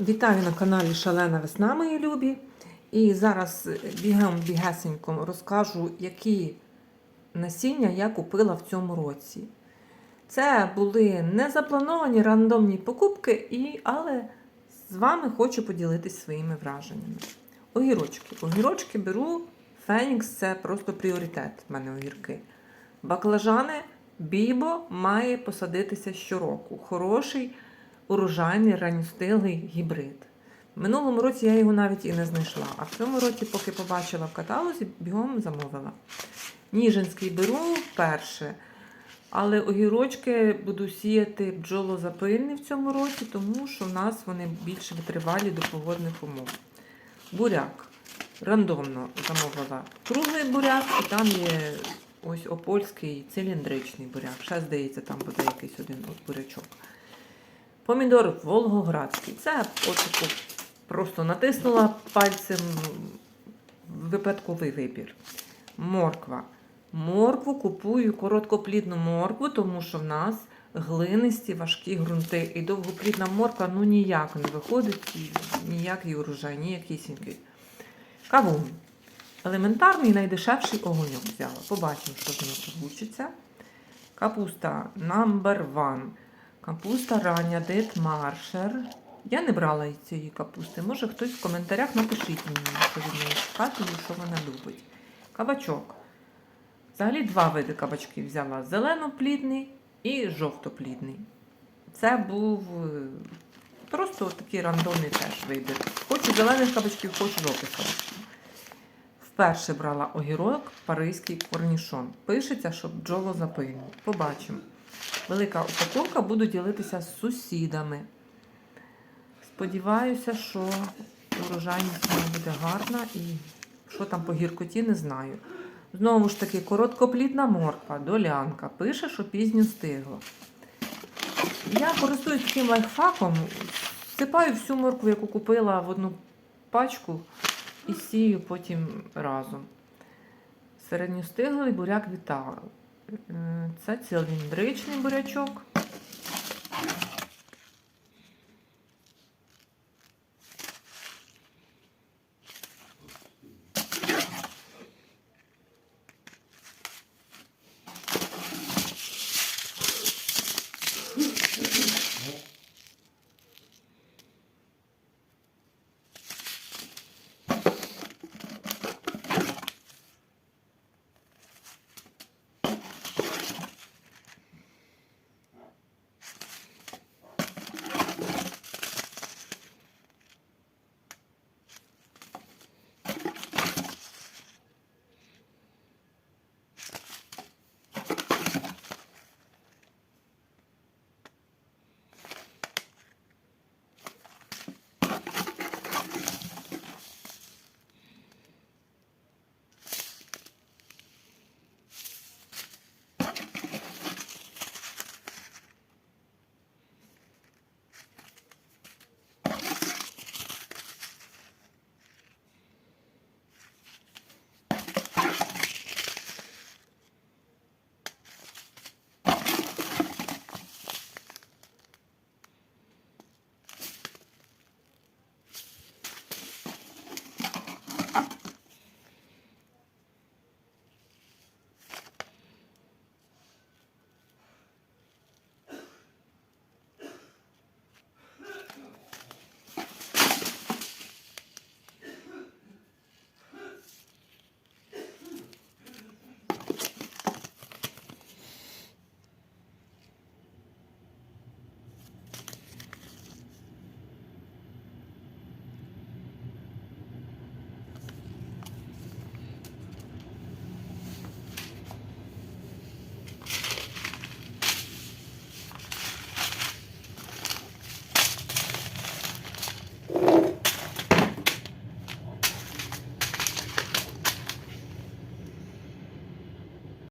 Вітаю на каналі Шалена Весна, мої любі. І зараз бігом бігесенько розкажу, які насіння я купила в цьому році. Це були незаплановані рандомні покупки, і, але з вами хочу поділитися своїми враженнями. Огірочки. Огірочки беру. Фенікс це просто пріоритет в мене огірки. Баклажани Бібо має посадитися щороку. Хороший урожайний ранньостиглий гібрид. Минулому році я його навіть і не знайшла, а в цьому році, поки побачила в каталозі, бігом замовила. Ніжинський беру вперше, але огірочки буду сіяти бджолозапильні в цьому році, тому що в нас вони більш витривалі до погодних умов. Буряк. Рандомно замовила круглий буряк, і там є ось опольський циліндричний буряк. Ще, здається, там буде якийсь один бурячок. Помідор Волгоградський. Це от таку просто натиснула пальцем випадковий вибір. Морква. Моркву купую короткоплідну моркву, тому що в нас глинисті важкі ґрунти. І довгоплідна морква ну ніяк не виходить, ніякий урожай, ніякісінький. Кавун. Елементарний найдешевший огоньок взяла. Побачимо, що з нього вийде. Капуста number one. Капуста рання Дит Маршер. Я не брала цієї капусти. Може хтось в коментарях напишіть мені, що від неї чекати і що вона любить. Кабачок. Взагалі два види кабачків взяла: зелenoплідний і жовтоплідний. Це був е, просто такий рандомний теж вибір. Хочу зелених кабачків, хочу жовтих кабачків. Вперше брала огірок, паризький корнішон. Пишеться, що бджолозапильний. Побачимо. Велика упаковка, буду ділитися з сусідами. Сподіваюся, що урожайність буде гарна і що там по гіркоті, не знаю. Знову ж таки, короткоплідна морква, долянка. Пише, що пізньо стигла. Я користуюсь таким лайфхаком, всипаю всю моркву, яку купила в одну пачку і сію потім разом. Середньостиглий буряк Вітал. Це циліндричний бурячок.